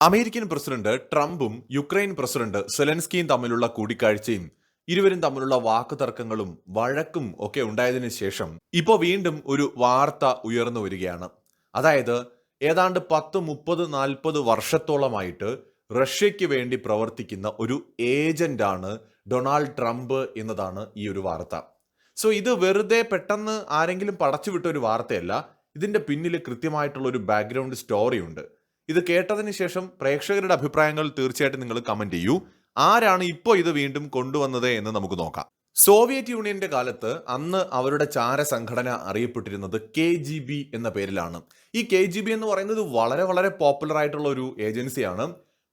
American president ട്രംപും Ukraine president സെലൻസ്കിയും തമ്മിലുള്ള കൂടിക്കാഴ്ചയും ഇരുവരും തമ്മിലുള്ള വാക്കുതർക്കങ്ങളും വഴക്കും ഒക്കെ ഉണ്ടായതിനു ശേഷം ഇപ്പോൾ വീണ്ടും ഒരു വാർത്ത ഉയർന്നു വരികയാണ്. അതായത് ഏതാണ്ട് പത്ത് മുപ്പത് നാൽപ്പത് വർഷത്തോളമായിട്ട് റഷ്യയ്ക്ക് വേണ്ടി പ്രവർത്തിക്കുന്ന ഒരു ഏജന്റാണ് ഡൊണാൾഡ് ട്രംപ് എന്നതാണ് ഈ ഒരു വാർത്ത. സോ ഇത് വെറുതെ പെട്ടെന്ന് ആരെങ്കിലും പടച്ചുവിട്ട ഒരു വാർത്തയല്ല ഇതിന്റെ പിന്നിൽ കൃത്യമായിട്ടുള്ള ഒരു ബാക്ക്ഗ്രൗണ്ട് സ്റ്റോറി ഉണ്ട് ഇത് കേട്ടതിന് ശേഷം പ്രേക്ഷകരുടെ അഭിപ്രായങ്ങൾ തീർച്ചയായിട്ടും നിങ്ങൾ കമന്റ് ചെയ്യൂ. ആരാണ് ഇപ്പോൾ ഇത് വീണ്ടും കൊണ്ടുവന്നത് എന്ന് നമുക്ക് നോക്കാം. സോവിയറ്റ് യൂണിയന്റെ കാലത്ത് അന്ന് അവരുടെ ചാര സംഘടന അറിയപ്പെട്ടിരുന്നത് കെ ജി ബി എന്ന പേരിലാണ്. ഈ കെ ജി ബി എന്ന് പറയുന്നത് വളരെ വളരെ പോപ്പുലർ ആയിട്ടുള്ള ഒരു ഏജൻസിയാണ്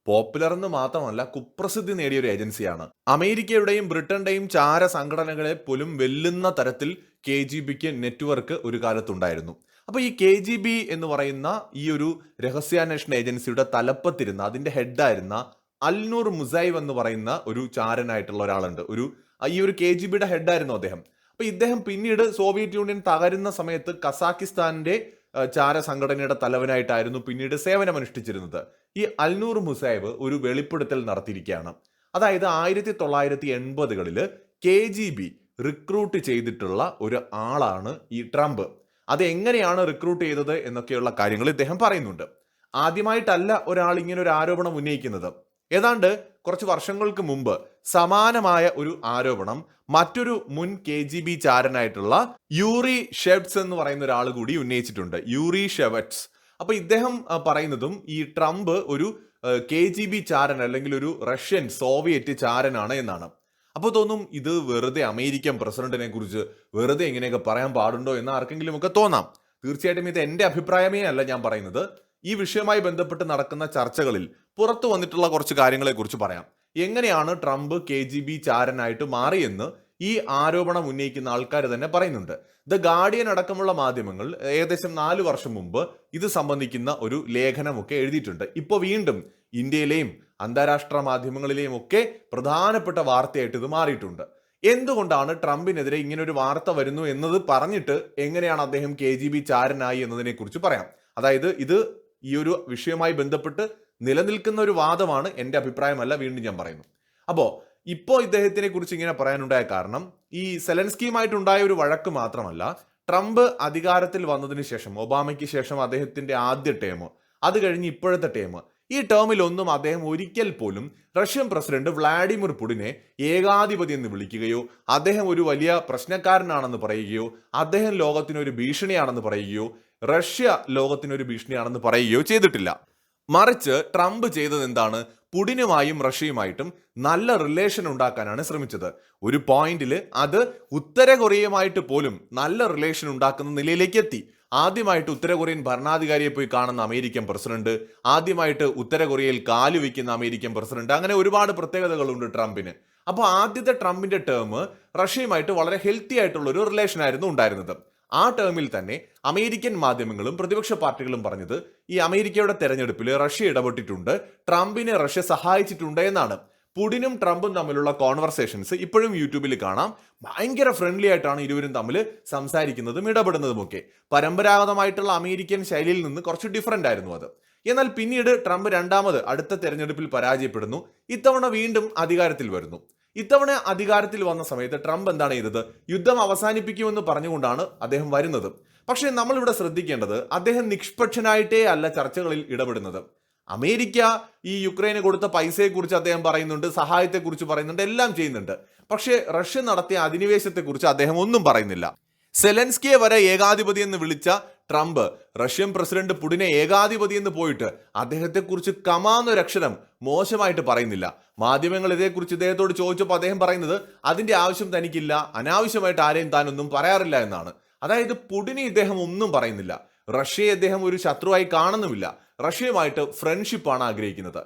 പോപ്പുലർ എന്ന് മാത്രമല്ല കുപ്രസിദ്ധി നേടിയ ഒരു ഏജൻസിയാണ്. അമേരിക്കയുടെയും ബ്രിട്ടന്റെയും ചാര സംഘടനകളെ പോലും വെല്ലുന്ന തരത്തിൽ കെ ജി ബിക്ക് നെറ്റ്വർക്ക് ഒരു കാലത്തുണ്ടായിരുന്നു. അപ്പൊ ഈ കെ ജി ബി എന്ന് പറയുന്ന ഈ ഒരു രഹസ്യാന്വേഷണ ഏജൻസിയുടെ തലപ്പത്തിരുന്ന അതിന്റെ ഹെഡായിരുന്ന അൽനൂർ മുസൈവ് എന്ന് പറയുന്ന ഒരു ചാരനായിട്ടുള്ള ഒരാളുണ്ട്. ഒരു ഈ ഒരു കെ ജി ബിയുടെ ഹെഡായിരുന്നു അദ്ദേഹം. അപ്പൊ ഇദ്ദേഹം പിന്നീട് സോവിയറ്റ് യൂണിയൻ തകരുന്ന സമയത്ത് കസാക്കിസ്ഥാന്റെ ചാര സംഘടനയുടെ തലവനായിട്ടായിരുന്നു പിന്നീട് സേവനമനുഷ്ഠിച്ചിരുന്നത്. ഈ അൽനൂർ മുസൈബ് ഒരു വെളിപ്പെടുത്തൽ നടത്തിയിരിക്കുകയാണ്. അതായത് ആയിരത്തി തൊള്ളായിരത്തി എൺപതുകളിൽ കെ ജി ബി റിക്രൂട്ട് ചെയ്തിട്ടുള്ള ഒരു ആളാണ് ഈ ട്രംപ്. അത് എങ്ങനെയാണ് റിക്രൂട്ട് ചെയ്തത് എന്നൊക്കെയുള്ള കാര്യങ്ങൾ ഇദ്ദേഹം പറയുന്നുണ്ട്. ആദ്യമായിട്ടല്ല ഒരാൾ ഇങ്ങനെ ഒരു ആരോപണം ഉന്നയിക്കുന്നത്. ഏതാണ്ട് കുറച്ച് വർഷങ്ങൾക്ക് മുമ്പ് സമാനമായ ഒരു ആരോപണം മറ്റൊരു മുൻ കെ ജി ബി ചാരനായിട്ടുള്ള യൂറി ഷെവ്റ്റ്സ് എന്ന് പറയുന്ന ഒരാൾ കൂടി ഉന്നയിച്ചിട്ടുണ്ട്. Yuri Shvets. അപ്പൊ ഇദ്ദേഹം പറയുന്നതും ഈ ട്രംപ് ഒരു കെ ജി ബി ചാരൻ അല്ലെങ്കിൽ ഒരു റഷ്യൻ സോവിയറ്റ് ചാരനാണ് എന്നാണ്. അപ്പോൾ തോന്നും ഇത് വെറുതെ അമേരിക്കൻ പ്രസിഡന്റിനെ കുറിച്ച് വെറുതെ ഇങ്ങനെയൊക്കെ പറയാൻ പാടുണ്ടോ എന്ന് ആർക്കെങ്കിലും ഒക്കെ തോന്നാം. തീർച്ചയായിട്ടും ഇത് എന്റെ അഭിപ്രായമേ അല്ല ഞാൻ പറയുന്നത്. ഈ വിഷയവുമായി ബന്ധപ്പെട്ട് നടക്കുന്ന ചർച്ചകളിൽ പുറത്തു വന്നിട്ടുള്ള കുറച്ച് കാര്യങ്ങളെക്കുറിച്ച് പറയാം. എങ്ങനെയാണ് ട്രംപ് കെ ജി ബി ചാരനായിട്ട് മാറിയെന്ന് ഈ ആരോപണം ഉന്നയിക്കുന്ന ആൾക്കാർ തന്നെ പറയുന്നുണ്ട്. ദ ഗാർഡിയൻ അടക്കമുള്ള മാധ്യമങ്ങൾ ഏകദേശം നാല് വർഷം മുമ്പ് ഇത് സംബന്ധിക്കുന്ന ഒരു ലേഖനമൊക്കെ എഴുതിയിട്ടുണ്ട്. ഇപ്പോൾ വീണ്ടും ഇന്ത്യയിലെയും അന്താരാഷ്ട്ര മാധ്യമങ്ങളിലെയും ഒക്കെ പ്രധാനപ്പെട്ട വാർത്തയായിട്ട് ഇത് മാറിയിട്ടുണ്ട്. എന്തുകൊണ്ടാണ് ട്രംപിനെതിരെ ഇങ്ങനെ ഒരു വാർത്ത വരുന്നു എന്നത് പറഞ്ഞിട്ട് എങ്ങനെയാണ് അദ്ദേഹം കെ ജി ബി ചാരനായി എന്നതിനെക്കുറിച്ച് പറയാം. അതായത് ഇത് ഈ ഒരു വിഷയവുമായി ബന്ധപ്പെട്ട് നിലനിൽക്കുന്ന ഒരു വാദമാണ് എന്റെ അഭിപ്രായമല്ല വീണ്ടും ഞാൻ പറയുന്നു. അപ്പോൾ ഇപ്പോൾ ഇദ്ദേഹത്തിനെ കുറിച്ച് ഇങ്ങനെ പറയാനുണ്ടായ കാരണം ഈ സെലൻസ്കിയുമായിട്ടുണ്ടായ ഒരു വഴക്ക് മാത്രമല്ല ട്രംപ് അധികാരത്തിൽ വന്നതിന് ശേഷം ഒബാമയ്ക്ക് ശേഷം അദ്ദേഹത്തിന്റെ ആദ്യ ടേം അത് കഴിഞ്ഞ് ഇപ്പോഴത്തെ ടേം ഈ ടേമിലൊന്നും അദ്ദേഹം ഒരിക്കൽ പോലും റഷ്യൻ പ്രസിഡന്റ് വ്ളാഡിമിർ പുടിനെ ഏകാധിപതി എന്ന് വിളിക്കുകയോ അദ്ദേഹം ഒരു വലിയ പ്രശ്നക്കാരനാണെന്ന് പറയുകയോ അദ്ദേഹം ലോകത്തിനൊരു ഭീഷണിയാണെന്ന് പറയുകയോ റഷ്യ ലോകത്തിനൊരു ഭീഷണിയാണെന്ന് പറയുകയോ ചെയ്തിട്ടില്ല. മറിച്ച് ട്രംപ് ചെയ്തത് എന്താണ്? പുടിനുമായും റഷ്യയുമായിട്ടും നല്ല റിലേഷൻ ഉണ്ടാക്കാനാണ് ശ്രമിച്ചത്. ഒരു പോയിന്റിൽ അത് ഉത്തര കൊറിയയുമായിട്ട് പോലും നല്ല റിലേഷൻ ഉണ്ടാക്കുന്ന നിലയിലേക്ക് എത്തി. ആദ്യമായിട്ട് ഉത്തര കൊറിയൻ ഭരണാധികാരിയെ പോയി കാണുന്ന അമേരിക്കൻ പ്രസിഡന്റ് ആദ്യമായിട്ട് ഉത്തര കൊറിയയിൽ കാലു വയ്ക്കുന്ന അമേരിക്കൻ പ്രസിഡന്റ് അങ്ങനെ ഒരുപാട് പ്രത്യേകതകളുണ്ട് ട്രംപിന്. അപ്പോൾ ആദ്യത്തെ ട്രംപിന്റെ ടേം റഷ്യയുമായിട്ട് വളരെ ഹെൽത്തി ആയിട്ടുള്ള ഒരു റിലേഷൻ ആയിരുന്നു ഉണ്ടായിരുന്നത്. ആ ടേമിൽ തന്നെ അമേരിക്കൻ മാധ്യമങ്ങളും പ്രതിപക്ഷ പാർട്ടികളും പറഞ്ഞത് ഈ അമേരിക്കയുടെ തെരഞ്ഞെടുപ്പിൽ റഷ്യ ഇടപെട്ടിട്ടുണ്ട് ട്രംപിനെ റഷ്യ സഹായിച്ചിട്ടുണ്ട് എന്നാണ്. പുടിനും ട്രംപും തമ്മിലുള്ള കോൺവെർസേഷൻസ് ഇപ്പോഴും യൂട്യൂബിൽ കാണാം. ഭയങ്കര ഫ്രണ്ട്ലി ആയിട്ടാണ് ഇരുവരും തമ്മിൽ സംസാരിക്കുന്നതും ഇടപെടുന്നതുമൊക്കെ. പരമ്പരാഗതമായിട്ടുള്ള അമേരിക്കൻ ശൈലിയിൽ നിന്ന് കുറച്ച് ഡിഫറന്റ് ആയിരുന്നു അത്. എന്നാൽ പിന്നീട് ട്രംപ് രണ്ടാമത് അടുത്ത തെരഞ്ഞെടുപ്പിൽ പരാജയപ്പെടുന്നു. ഇത്തവണ വീണ്ടും അധികാരത്തിൽ വരുന്നു. ഇത്തവണ അധികാരത്തിൽ വന്ന സമയത്ത് ട്രംപ് എന്താണ് ചെയ്തത്? യുദ്ധം അവസാനിപ്പിക്കുമെന്ന് പറഞ്ഞുകൊണ്ടാണ് അദ്ദേഹം വരുന്നത്. പക്ഷേ നമ്മളിവിടെ ശ്രദ്ധിക്കേണ്ടത് അദ്ദേഹം നിഷ്പക്ഷനായിട്ടേ അല്ല ചർച്ചകളിൽ ഇടപെടുന്നത്. അമേരിക്ക ഈ യുക്രൈന് കൊടുത്ത പൈസയെക്കുറിച്ച് അദ്ദേഹം പറയുന്നുണ്ട് സഹായത്തെക്കുറിച്ച് പറയുന്നുണ്ട് എല്ലാം ചെയ്യുന്നുണ്ട്. പക്ഷേ റഷ്യ നടത്തിയ അധിനിവേശത്തെക്കുറിച്ച് അദ്ദേഹം ഒന്നും പറയുന്നില്ല. സെലൻസ്കിയെ വരെ ഏകാധിപതി എന്ന് വിളിച്ച ട്രംപ് റഷ്യൻ പ്രസിഡന്റ് പുടിനെ ഏകാധിപതി എന്ന് പോയിട്ട് അദ്ദേഹത്തെക്കുറിച്ച് കമാന്നൊരക്ഷരം മോശമായിട്ട് പറയുന്നില്ല. മാധ്യമങ്ങൾ ഇതേക്കുറിച്ച് ഇദ്ദേഹത്തോട് ചോദിച്ചപ്പോൾ അദ്ദേഹം പറയുന്നത് അതിന്റെ ആവശ്യം തനിക്കില്ല അനാവശ്യമായിട്ട് ആരെയും താനൊന്നും പറയാറില്ല എന്നാണ്. അതായത് പുടിനെ ഇദ്ദേഹം ഒന്നും പറയുന്നില്ല. റഷ്യയെ അദ്ദേഹം ഒരു ശത്രുവായി കാണുന്നുമില്ല. റഷ്യയുമായിട്ട് ഫ്രണ്ട്ഷിപ്പാണ് ആഗ്രഹിക്കുന്നത്.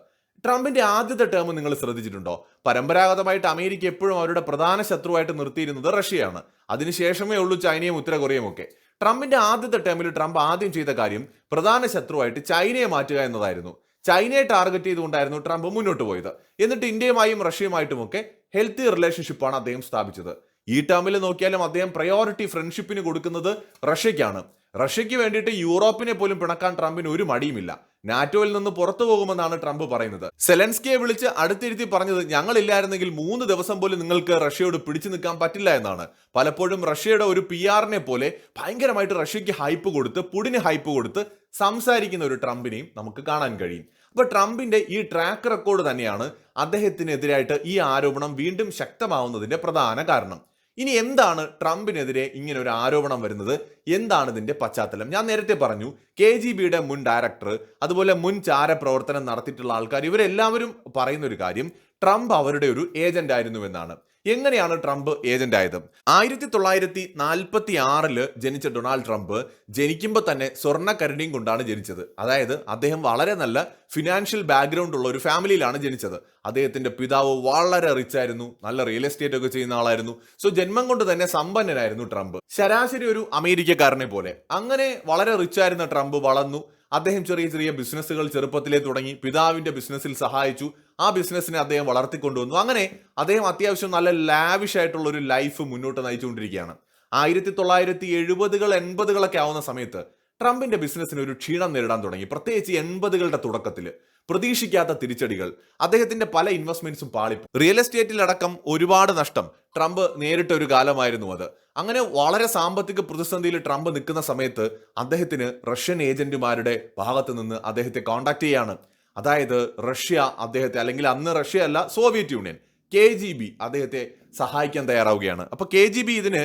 ട്രംപിന്റെ ആദ്യത്തെ ടേം നിങ്ങൾ ശ്രദ്ധിച്ചിട്ടുണ്ടോ? പരമ്പരാഗതമായിട്ട് അമേരിക്ക എപ്പോഴും അവരുടെ പ്രധാന ശത്രുവായിട്ട് നിർത്തിയിരുന്നത് റഷ്യയാണ്. അതിനുശേഷമേ ഉള്ളൂ ചൈനയും ഉത്തര കൊറിയയും ഒക്കെ. ട്രംപിന്റെ ആദ്യത്തെ ടേമിൽ ട്രംപ് ആദ്യം ചെയ്ത കാര്യം പ്രധാന ശത്രുവായിട്ട് ചൈനയെ മാറ്റുക എന്നതായിരുന്നു. ചൈനയെ ടാർഗറ്റ് ചെയ്തുകൊണ്ടായിരുന്നു ട്രംപ് മുന്നോട്ട് പോയത്. എന്നിട്ട് ഇന്ത്യയുമായും റഷ്യയുമായിട്ടുമൊക്കെ ഹെൽത്തി റിലേഷൻഷിപ്പാണ് അദ്ദേഹം സ്ഥാപിച്ചത്. ഈ ടേമിൽ നോക്കിയാലും അദ്ദേഹം പ്രയോറിറ്റി ഫ്രണ്ട്ഷിപ്പിന് കൊടുക്കുന്നത് റഷ്യയ്ക്കാണ്. റഷ്യയ്ക്ക് വേണ്ടിയിട്ട് യൂറോപ്പിനെ പോലും പിണക്കാൻ ട്രംപിന് ഒരു മടിയുമില്ല. നാറ്റോയിൽ നിന്ന് പുറത്തു പോകുമെന്നാണ് ട്രംപ് പറയുന്നത്. സെലൻസ്കിയെ വിളിച്ച് അടുത്തിരുത്തി പറഞ്ഞത് ഞങ്ങളില്ലായിരുന്നെങ്കിൽ മൂന്ന് ദിവസം പോലും നിങ്ങൾക്ക് റഷ്യയോട് പിടിച്ചു നിൽക്കാൻ പറ്റില്ല എന്നാണ്. പലപ്പോഴും റഷ്യയുടെ ഒരു പി ആറിനെ പോലെ ഭയങ്കരമായിട്ട് റഷ്യക്ക് ഹൈപ്പ് കൊടുത്ത് പുടിന് ഹൈപ്പ് കൊടുത്ത് സംസാരിക്കുന്ന ഒരു ട്രംപിനെയും നമുക്ക് കാണാൻ കഴിയും. അപ്പൊ ട്രംപിന്റെ ഈ ട്രാക്ക് റെക്കോർഡ് തന്നെയാണ് അദ്ദേഹത്തിനെതിരായിട്ട് ഈ ആരോപണം വീണ്ടും ശക്തമാവുന്നതിന്റെ പ്രധാന കാരണം. ഇനി എന്താണ് ട്രംപിനെതിരെ ഇങ്ങനെ ഒരു ആരോപണം വരുന്നത്? എന്താണ് ഇതിന്റെ പശ്ചാത്തലം? ഞാൻ നേരത്തെ പറഞ്ഞു കെ ജി ബിയുടെ മുൻ ഡയറക്ടർ അതുപോലെ മുൻ ചാരപ്രവർത്തനം നടത്തിയിട്ടുള്ള ആൾക്കാർ ഇവരെല്ലാവരും പറയുന്ന ഒരു കാര്യം ട്രംപ് അവരുടെ ഒരു ഏജന്റ് ആയിരുന്നു എന്നാണ്. എങ്ങനെയാണ് ട്രംപ് ഏജന്റ് ആയത്? ആയിരത്തി തൊള്ളായിരത്തി നാൽപ്പത്തി ആറിൽ ജനിച്ച ഡൊണാൾഡ് ട്രംപ് ജനിക്കുമ്പോൾ തന്നെ സ്വർണ കരടിയും കൊണ്ടാണ് ജനിച്ചത്. അതായത് അദ്ദേഹം വളരെ നല്ല ഫിനാൻഷ്യൽ ബാക്ക്ഗ്രൗണ്ട് ഉള്ള ഒരു ഫാമിലിയിലാണ് ജനിച്ചത്. അദ്ദേഹത്തിന്റെ പിതാവ് വളരെ റിച്ച് ആയിരുന്നു. നല്ല റിയൽ എസ്റ്റേറ്റ് ഒക്കെ ചെയ്യുന്ന ആളായിരുന്നു. സോ ജന്മം കൊണ്ട് തന്നെ സമ്പന്നനായിരുന്നു ട്രംപ്. ശരാശരി ഒരു അമേരിക്കക്കാരനെ പോലെ. അങ്ങനെ വളരെ റിച്ച് ആയിരുന്ന ട്രംപ് വളർന്നു. അദ്ദേഹം ചെറിയ ചെറിയ ബിസിനസ്സുകൾ ചെറുപ്പത്തിലേ തുടങ്ങി പിതാവിന്റെ ബിസിനസ്സിൽ സഹായിച്ചു. ആ ബിസിനസ്സിനെ അദ്ദേഹം വളർത്തിക്കൊണ്ടുവന്നു. അങ്ങനെ അദ്ദേഹം അത്യാവശ്യം നല്ല ലാവിഷ് ആയിട്ടുള്ള ഒരു ലൈഫ് മുന്നോട്ട് നയിച്ചുകൊണ്ടിരിക്കുകയാണ്. ആയിരത്തി തൊള്ളായിരത്തി എഴുപതുകൾ എൺപതുകളൊക്കെ ആവുന്ന സമയത്ത് ട്രംപിന്റെ ബിസിനസ്സിന് ഒരു ക്ഷീണം നേരിടാൻ തുടങ്ങി. പ്രത്യേകിച്ച് എൺപതുകളുടെ തുടക്കത്തിൽ പ്രതീക്ഷിക്കാത്ത തിരിച്ചടികൾ. അദ്ദേഹത്തിന്റെ പല ഇൻവെസ്റ്റ്മെന്റ്സും പാളിപ്പ് റിയൽ എസ്റ്റേറ്റിലടക്കം ഒരുപാട് നഷ്ടം. ട്രംപ് നേരിട്ട ഒരു കാലമായിരുന്നു അത്. അങ്ങനെ വളരെ സാമ്പത്തിക പ്രതിസന്ധിയിൽ ട്രംപ് നിൽക്കുന്ന സമയത്ത് അദ്ദേഹത്തിന് റഷ്യൻ ഏജന്റുമാരുടെ ഭാഗത്ത് നിന്ന് അദ്ദേഹത്തെ കോണ്ടാക്ട് ചെയ്യാണ്. അതായത് റഷ്യ അദ്ദേഹത്തെ അല്ലെങ്കിൽ അന്ന് റഷ്യ അല്ല Soviet Union K G B അദ്ദേഹത്തെ സഹായിക്കാൻ തയ്യാറാവുകയാണ്. അപ്പൊ കെ ജി ബി ഇതിന്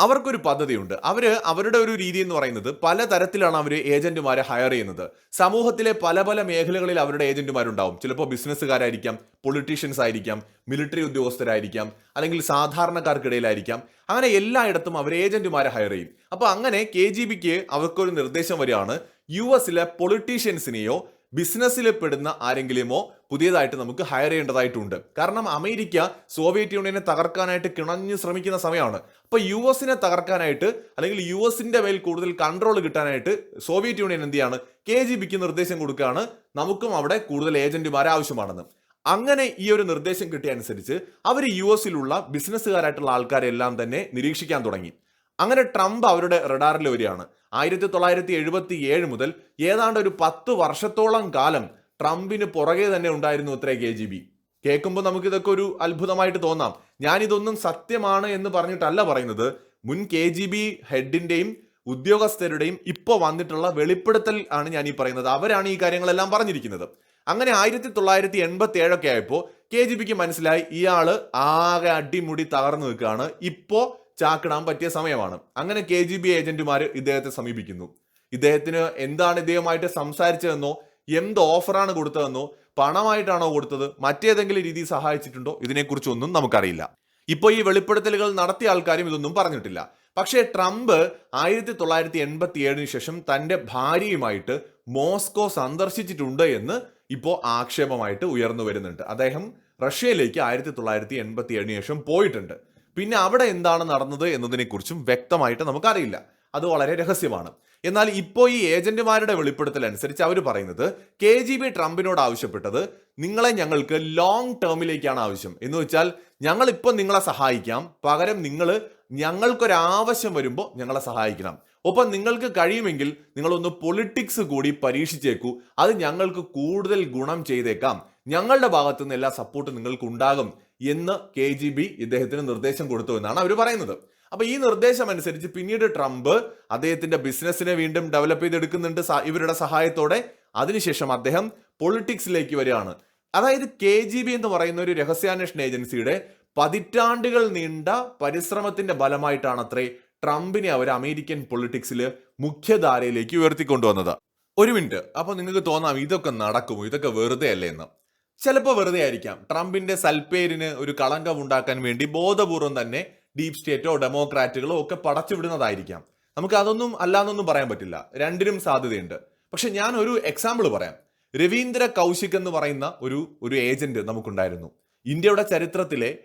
അവർക്കൊരു പദ്ധതിയുണ്ട്. അവർ അവരുടെ ഒരു രീതി എന്ന് പറയുന്നത് പല തരത്തിലാണ് അവർ ഏജന്റുമാരെ ഹയർ ചെയ്യുന്നത്. സമൂഹത്തിലെ പല പല മേഖലകളിൽ അവരുടെ ഏജന്റുമാരുണ്ടാവും. ചിലപ്പോൾ ബിസിനസ്സുകാരായിരിക്കാം പൊളിറ്റീഷ്യൻസ് ആയിരിക്കാം മിലിറ്ററി ഉദ്യോഗസ്ഥരായിരിക്കാം അല്ലെങ്കിൽ സാധാരണക്കാർക്കിടയിലായിരിക്കാം. അങ്ങനെ എല്ലായിടത്തും അവർ ഏജന്റുമാരെ ഹയർ ചെയ്യും. അപ്പോൾ അങ്ങനെ കെ ജി ബിക്ക് അവർക്കൊരു നിർദ്ദേശം വരികയാണ്. യു എസിലെ പൊളിറ്റീഷ്യൻസിനെയോ ബിസിനസ്സിൽ പെടുന്ന ആരെങ്കിലുമോ പുതിയതായിട്ട് നമുക്ക് ഹയർ ചെയ്യേണ്ടതായിട്ടുണ്ട്. കാരണം അമേരിക്ക സോവിയറ്റ് യൂണിയനെ തകർക്കാനായിട്ട് കിണഞ്ഞ് ശ്രമിക്കുന്ന സമയമാണ്. അപ്പൊ യു എസിനെ തകർക്കാനായിട്ട് അല്ലെങ്കിൽ യു എസിന്റെ മേൽ കൂടുതൽ കൺട്രോൾ കിട്ടാനായിട്ട് സോവിയറ്റ് യൂണിയൻ എന്ത് ചെയ്യാണ്? കെ ജി ബിക്ക് നിർദ്ദേശം കൊടുക്കുകയാണ്. നമുക്കും അവിടെ കൂടുതൽ ഏജന്റുമാരെ ആവശ്യമാണെന്ന്. അങ്ങനെ ഈ ഒരു നിർദ്ദേശം കിട്ടിയ അനുസരിച്ച് അവർ യു എസിലുള്ള ബിസിനസ്സുകാരായിട്ടുള്ള ആൾക്കാരെല്ലാം തന്നെ നിരീക്ഷിക്കാൻ തുടങ്ങി. അങ്ങനെ ട്രംപ് അവരുടെ റഡാറിൽ വരികയാണ്. ആയിരത്തി തൊള്ളായിരത്തി എഴുപത്തി ഏഴ് മുതൽ ഏതാണ്ട് ഒരു പത്ത് വർഷത്തോളം കാലം ട്രംപിന് പുറകെ തന്നെ ഉണ്ടായിരുന്നു ഇത്രേ കെ ജി ബി. കേൾക്കുമ്പോൾ നമുക്ക് ഇതൊക്കെ ഒരു അത്ഭുതമായിട്ട് തോന്നാം. ഞാനിതൊന്നും സത്യമാണ് എന്ന് പറഞ്ഞിട്ടല്ല പറയുന്നത്. മുൻ കെ ജി ബി ഹെഡിന്റെയും ഉദ്യോഗസ്ഥരുടെയും ഇപ്പോൾ വന്നിട്ടുള്ള വെളിപ്പെടുത്തൽ ആണ് ഞാൻ ഈ പറയുന്നത്. അവരാണ് ഈ കാര്യങ്ങളെല്ലാം പറഞ്ഞിരിക്കുന്നത്. അങ്ങനെ ആയിരത്തി തൊള്ളായിരത്തി എൺപത്തി ഏഴൊക്കെ ആയപ്പോൾ കെ ജി ബിക്ക് മനസ്സിലായി ഇയാൾ ആകെ അടിമുടി തകർന്നു നിൽക്കുകയാണ്. ഇപ്പോ ചാക്കിടാൻ പറ്റിയ സമയമാണ്. അങ്ങനെ കെ ജി ബി ഏജന്റുമാർ ഇദ്ദേഹത്തെ സമീപിക്കുന്നു. ഇദ്ദേഹത്തിന് എന്താണ് ഇദ്ദേഹമായിട്ട് സംസാരിച്ചതെന്നോ എന്ത് ഓഫറാണ് കൊടുത്തതെന്നോ പണമായിട്ടാണോ കൊടുത്തത് മറ്റേതെങ്കിലും രീതി സഹായിച്ചിട്ടുണ്ടോ ഇതിനെക്കുറിച്ചൊന്നും നമുക്കറിയില്ല. ഇപ്പോൾ ഈ വെളിപ്പെടുത്തലുകൾ നടത്തിയ ആൾക്കാരും ഇതൊന്നും പറഞ്ഞിട്ടില്ല. പക്ഷേ ട്രംപ് ആയിരത്തി തൊള്ളായിരത്തി എൺപത്തി ഏഴിന് ശേഷം തന്റെ ഭാര്യയുമായിട്ട് മോസ്കോ സന്ദർശിച്ചിട്ടുണ്ട് എന്ന് ഇപ്പോൾ ആക്ഷേപമായിട്ട് ഉയർന്നു വരുന്നുണ്ട്. അദ്ദേഹം റഷ്യയിലേക്ക് ആയിരത്തി തൊള്ളായിരത്തി എൺപത്തി ഏഴിന് ശേഷം പോയിട്ടുണ്ട്. പിന്നെ അവിടെ എന്താണ് നടന്നത് എന്നതിനെക്കുറിച്ചും വ്യക്തമായിട്ട് നമുക്കറിയില്ല. അത് വളരെ രഹസ്യമാണ്. എന്നാൽ ഇപ്പോൾ ഈ ഏജന്റുമാരുടെ വെളിപ്പെടുത്തൽ അനുസരിച്ച് അവർ പറയുന്നത് കെ ജി ബി ട്രംപിനോട് ആവശ്യപ്പെട്ടത് നിങ്ങളെ ഞങ്ങൾക്ക് ലോങ് ടേമിലേക്കാണ് ആവശ്യം. എന്ന് വെച്ചാൽ ഞങ്ങൾ ഇപ്പം നിങ്ങളെ സഹായിക്കാം. പകരം നിങ്ങൾ ഞങ്ങൾക്കൊരാവശ്യം വരുമ്പോൾ ഞങ്ങളെ സഹായിക്കണം. ഒപ്പം നിങ്ങൾക്ക് കഴിയുമെങ്കിൽ നിങ്ങളൊന്ന് പൊളിറ്റിക്സ് കൂടി പരീക്ഷിച്ചേക്കൂ. അത് ഞങ്ങൾക്ക് കൂടുതൽ ഗുണം ചെയ്തേക്കാം. ഞങ്ങളുടെ ഭാഗത്തുനിന്ന് എല്ലാ സപ്പോർട്ടും നിങ്ങൾക്ക് ഉണ്ടാകും. എന്ന് കെ ജി ബി ഇദ്ദേഹത്തിന് നിർദ്ദേശം കൊടുത്തു എന്നാണ് അവർ പറയുന്നത്. അപ്പൊ ഈ നിർദ്ദേശം അനുസരിച്ച് പിന്നീട് ട്രംപ് അദ്ദേഹത്തിന്റെ ബിസിനസ്സിനെ വീണ്ടും ഡെവലപ്പ് ചെയ്തെടുക്കുന്നുണ്ട് ഇവരുടെ സഹായത്തോടെ. അതിനുശേഷം അദ്ദേഹം പൊളിറ്റിക്സിലേക്ക് വരികയാണ്. അതായത് കെ ജി ബി എന്ന് പറയുന്ന ഒരു രഹസ്യാന്വേഷണ ഏജൻസിയുടെ പതിറ്റാണ്ടുകൾ നീണ്ട പരിശ്രമത്തിന്റെ ഫലമായിട്ടാണ് അത്രേ ട്രംപിനെ അവർ അമേരിക്കൻ പൊളിറ്റിക്സിൽ മുഖ്യധാരയിലേക്ക് ഉയർത്തിക്കൊണ്ടുവന്നത്. ഒരു മിനിറ്റ്. അപ്പൊ നിങ്ങൾക്ക് തോന്നാം ഇതൊക്കെ നടക്കുമോ? ഇതൊക്കെ വെറുതെ അല്ലേ എന്ന്. ചിലപ്പോൾ വെറുതെ ആയിരിക്കാം. ട്രംപിന്റെ സൽപ്പേരിന് ഒരു കളങ്കം ഉണ്ടാക്കാൻ വേണ്ടി ബോധപൂർവം തന്നെ ഡീപ് സ്റ്റേറ്റോ ഡെമോക്രാറ്റുകളോ ഒക്കെ പടച്ചുവിടുന്നതായിരിക്കാം. നമുക്ക് അതൊന്നും അല്ലാന്നൊന്നും പറയാൻ പറ്റില്ല. രണ്ടിനും സാധ്യതയുണ്ട്. പക്ഷെ ഞാൻ ഒരു എക്സാമ്പിൾ പറയാം. രവീന്ദ്ര കൗശിക് എന്ന് പറയുന്ന ഒരു ഒരു ഏജന്റ് നമുക്കുണ്ടായിരുന്നു. ഇന്ത്യയുടെ ചരിത്രത്തിലെ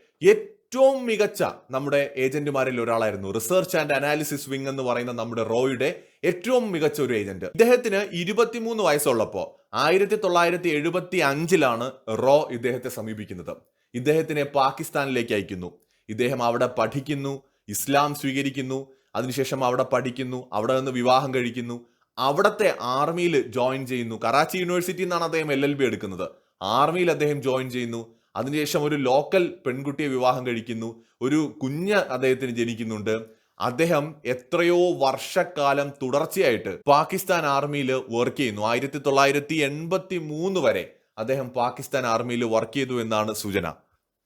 ഏറ്റവും മികച്ച നമ്മുടെ ഏജന്റുമാരിൽ ഒരാളായിരുന്നു. റിസർച്ച് ആൻഡ് അനാലിസിസ് വിങ് എന്ന് പറയുന്ന നമ്മുടെ റോയുടെ ഏറ്റവും മികച്ച ഒരു ഏജന്റ്. ഇദ്ദേഹത്തിന് ഇരുപത്തിമൂന്ന് വയസ്സുള്ളപ്പോൾ ആയിരത്തി തൊള്ളായിരത്തി എഴുപത്തി അഞ്ചിലാണ് റോ ഇദ്ദേഹത്തെ സമീപിക്കുന്നത്. ഇദ്ദേഹത്തിനെ പാകിസ്ഥാനിലേക്ക് അയക്കുന്നു. ഇദ്ദേഹം അവിടെ പഠിക്കുന്നു ഇസ്ലാം സ്വീകരിക്കുന്നു അതിനുശേഷം അവിടെ പഠിക്കുന്നു അവിടെ നിന്ന് വിവാഹം കഴിക്കുന്നു അവിടത്തെ ആർമിയിൽ ജോയിൻ ചെയ്യുന്നു. കറാച്ചി യൂണിവേഴ്സിറ്റി നിന്നാണ് അദ്ദേഹം എൽ എൽ ബി എടുക്കുന്നത്. ആർമിയിൽ അദ്ദേഹം ജോയിൻ ചെയ്യുന്നു. അതിനുശേഷം ഒരു ലോക്കൽ പെൺകുട്ടിയെ വിവാഹം കഴിക്കുന്നു. ഒരു കുഞ്ഞ് അദ്ദേഹത്തിന് ജനിക്കുന്നുണ്ട്. അദ്ദേഹം എത്രയോ വർഷക്കാലം തുടർച്ചയായിട്ട് പാകിസ്ഥാൻ ആർമിയിൽ വർക്ക് ചെയ്യുന്നു. ആയിരത്തി തൊള്ളായിരത്തി എൺപത്തി മൂന്ന് വരെ അദ്ദേഹം പാകിസ്ഥാൻ ആർമിയിൽ വർക്ക് ചെയ്തു എന്നാണ് സൂചന.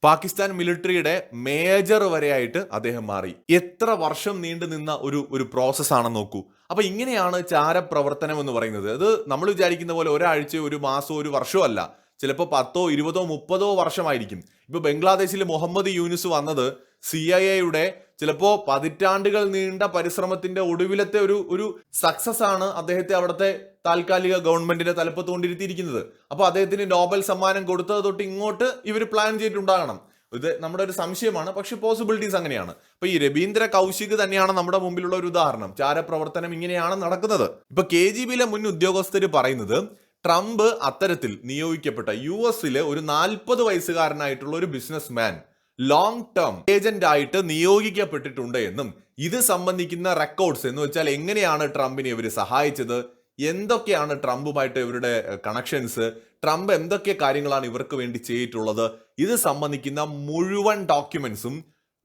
പാകിസ്ഥാൻ മിലിറ്ററിയുടെ മേജർ വരെയായിട്ട് അദ്ദേഹം മാറി. എത്ര വർഷം നീണ്ടു നിന്ന ഒരു ഒരു പ്രോസസ് ആണെന്ന് നോക്കൂ. അപ്പൊ ഇങ്ങനെയാണ് ചാരപ്രവർത്തനം എന്ന് പറയുന്നത്. അത് നമ്മൾ വിചാരിക്കുന്ന പോലെ ഒരാഴ്ച ഒരു മാസമോ ഒരു വർഷമോ അല്ല. ചിലപ്പോൾ പത്തോ ഇരുപതോ മുപ്പതോ വർഷമായിരിക്കും. ഇപ്പൊ ബംഗ്ലാദേശിൽ മുഹമ്മദ് യൂനുസ് വന്നത് സി ഐ എയുടെ ചിലപ്പോ പതിറ്റാണ്ടുകൾ നീണ്ട പരിശ്രമത്തിന്റെ ഒടുവിലത്തെ ഒരു ഒരു സക്സസ് ആണ് അദ്ദേഹത്തെ അവിടുത്തെ താൽക്കാലിക ഗവൺമെന്റിന്റെ തലപ്പത്ത് കൊണ്ടിരുത്തിയിരിക്കുന്നത്. അപ്പോൾ അദ്ദേഹത്തിന് നോബൽ സമ്മാനം കൊടുത്തത് തൊട്ട് ഇങ്ങോട്ട് ഇവർ പ്ലാൻ ചെയ്തിട്ടുണ്ടാകണം. ഇത് നമ്മുടെ ഒരു സംശയമാണ് പക്ഷെ പോസിബിലിറ്റീസ് അങ്ങനെയാണ്. ഇപ്പൊ ഈ രവീന്ദ്ര കൗശിക് തന്നെയാണ് നമ്മുടെ മുമ്പിലുള്ള ഒരു ഉദാഹരണം. ചാരപ്രവർത്തനം ഇങ്ങനെയാണ് നടക്കുന്നത്. ഇപ്പൊ കെ ജി ബിയിലെ മുൻ ഉദ്യോഗസ്ഥർ പറയുന്നത് ട്രംപ് അത്തരത്തിൽ നിയോഗിക്കപ്പെട്ട യു എസിലെ ഒരു നാൽപ്പത് വയസ്സുകാരനായിട്ടുള്ള ഒരു businessman long term agent ആയിട്ട് നിയോഗിക്കപ്പെട്ടിട്ടുണ്ട് എന്നും ഇത് സംബന്ധിക്കുന്ന റെക്കോർഡ്സ് എന്ന് വെച്ചാൽ എങ്ങനെയാണ് ട്രംപിനെ ഇവർ സഹായിച്ചത്? എന്തൊക്കെയാണ് ട്രംപുമായിട്ട് ഇവരുടെ കണക്ഷൻസ് ട്രംപ് എന്തൊക്കെ കാര്യങ്ങളാണ് ഇവർക്ക് വേണ്ടി ചെയ്തിട്ടുള്ളത്? ഇത് സംബന്ധിക്കുന്ന മുഴുവൻ ഡോക്യുമെന്റ്സും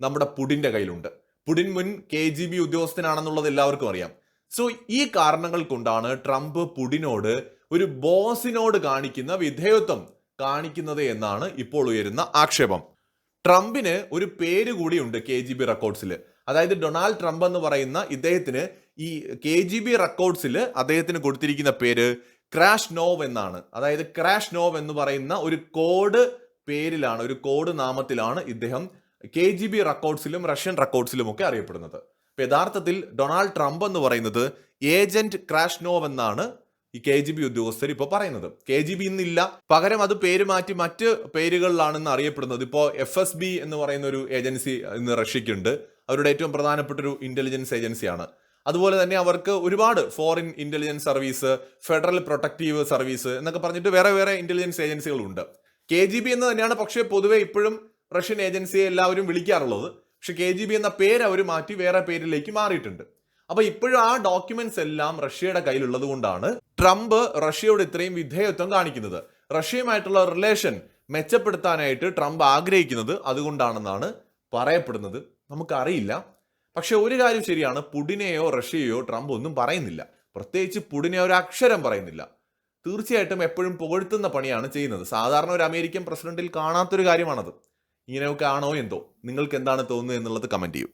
നമ്മുടെ പുടിന്റെ കയ്യിലുണ്ട്. പുടിൻ മുൻ കെ ജി ബി ഉദ്യോഗസ്ഥനാണെന്നുള്ളത് എല്ലാവർക്കും അറിയാം. സോ ഈ കാരണങ്ങൾ കൊണ്ടാണ് ട്രംപ് പുടിനോട് ഒരു ബോസിനോട് കാണിക്കുന്ന വിധേയത്വം കാണിക്കുന്നത് എന്നാണ് ഇപ്പോൾ ഉയരുന്ന ആക്ഷേപം. ട്രംപിന് ഒരു പേര് കൂടിയുണ്ട് കെ ജി ബി റെക്കോർഡ്സിൽ അതായത് ഡൊണാൾഡ് ട്രംപ് എന്ന് പറയുന്ന ഇദ്ദേഹത്തിന് ഈ കെ ജി ബി റെക്കോർഡ്സിൽ അദ്ദേഹത്തിന് കൊടുത്തിരിക്കുന്ന പേര് ക്രാഷ് നോവ് എന്നാണ്. അതായത് ക്രാഷ് നോവ് എന്ന് പറയുന്ന ഒരു കോഡ് പേരിലാണ് ഒരു കോഡ് നാമത്തിലാണ് ഇദ്ദേഹം കെ ജി ബി റെക്കോർഡ്സിലും റഷ്യൻ റെക്കോർഡ്സിലും ഒക്കെ അറിയപ്പെടുന്നത്. യഥാർത്ഥത്തിൽ ഡൊണാൾഡ് ട്രംപ് എന്ന് പറയുന്നത് ഏജന്റ് ക്രാഷ് നോവ് എന്നാണ് ഈ കെ ജി ബി ഉദ്യോഗസ്ഥർ ഇപ്പോൾ പറയുന്നത്. കെ ജി ബി ഇന്നില്ല. പകരം അത് പേര് മാറ്റി മറ്റ് പേരുകളിലാണെന്ന് അറിയപ്പെടുന്നത്. ഇപ്പോൾ എഫ് എസ് ബി എന്ന് പറയുന്ന ഒരു ഏജൻസി ഇന്ന് റഷ്യക്കുണ്ട് അവരുടെ ഏറ്റവും പ്രധാനപ്പെട്ട ഒരു ഇന്റലിജൻസ് ഏജൻസിയാണ് അതുപോലെ തന്നെ അവർക്ക് ഒരുപാട് foreign intelligence service federal protective service എന്നൊക്കെ പറഞ്ഞിട്ട് വേറെ വേറെ ഇന്റലിജൻസ് ഏജൻസികളുണ്ട് കെ ജി ബി എന്ന് തന്നെയാണ് പക്ഷേ പൊതുവെ ഇപ്പോഴും റഷ്യൻ ഏജൻസിയെ എല്ലാവരും വിളിക്കാറുള്ളത്. പക്ഷെ കെ ജി ബി എന്ന പേര് അവർ മാറ്റി വേറെ പേരിലേക്ക് മാറിയിട്ടുണ്ട്. അപ്പൊ ഇപ്പോഴും ആ ഡോക്യുമെന്റ്സ് എല്ലാം റഷ്യയുടെ കയ്യിലുള്ളത് കൊണ്ടാണ് ട്രംപ് റഷ്യയോട് ഇത്രയും വിധേയത്വം കാണിക്കുന്നത്. റഷ്യയുമായിട്ടുള്ള റിലേഷൻ മെച്ചപ്പെടുത്താനായിട്ട് ട്രംപ് ആഗ്രഹിക്കുന്നത് അതുകൊണ്ടാണെന്നാണ് പറയപ്പെടുന്നത്. നമുക്കറിയില്ല. പക്ഷെ ഒരു കാര്യം ശരിയാണ് പുടിനെയോ റഷ്യയോ ട്രംപ് ഒന്നും പറയുന്നില്ല. പ്രത്യേകിച്ച് പുടിനെ ഒരു അക്ഷരം പറയുന്നില്ല. തീർച്ചയായിട്ടും എപ്പോഴും പുകഴ്ത്തുന്ന പണിയാണ് ചെയ്യുന്നത്. സാധാരണ ഒരു അമേരിക്കൻ പ്രസിഡന്റിൽ കാണാത്തൊരു കാര്യമാണത്. ഇങ്ങനെയൊക്കെ ആണോ എന്തോ? നിങ്ങൾക്ക് എന്താണ് തോന്നുന്നത് എന്നുള്ളത് കമന്റ് ചെയ്യൂ.